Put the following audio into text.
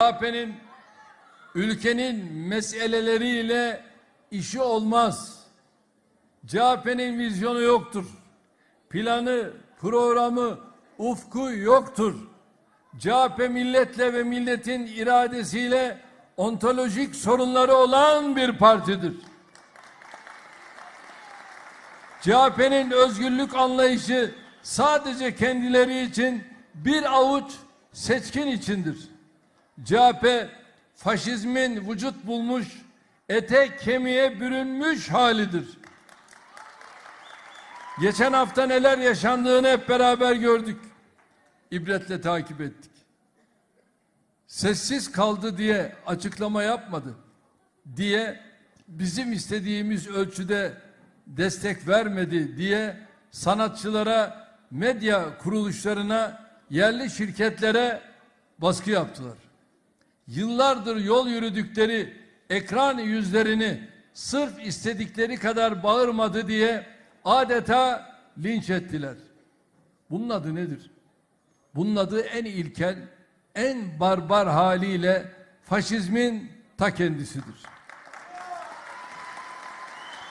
CHP'nin ülkenin meseleleriyle işi olmaz. CHP'nin vizyonu yoktur. Planı, programı, ufku yoktur. CHP milletle ve milletin iradesiyle ontolojik sorunları olan bir partidir. CHP'nin özgürlük anlayışı sadece kendileri için bir avuç seçkin içindir. CHP faşizmin vücut bulmuş, ete kemiğe bürünmüş halidir. Geçen hafta neler yaşandığını hep beraber gördük. İbretle takip ettik. Sessiz kaldı diye açıklama yapmadı diye bizim istediğimiz ölçüde destek vermedi diye sanatçılara, medya kuruluşlarına, yerli şirketlere baskı yaptılar. Yıllardır yol yürüdükleri ekran yüzlerini sırf istedikleri kadar bağırmadı diye adeta linç ettiler. Bunun adı nedir? Bunun adı en ilkel, en barbar haliyle faşizmin ta kendisidir.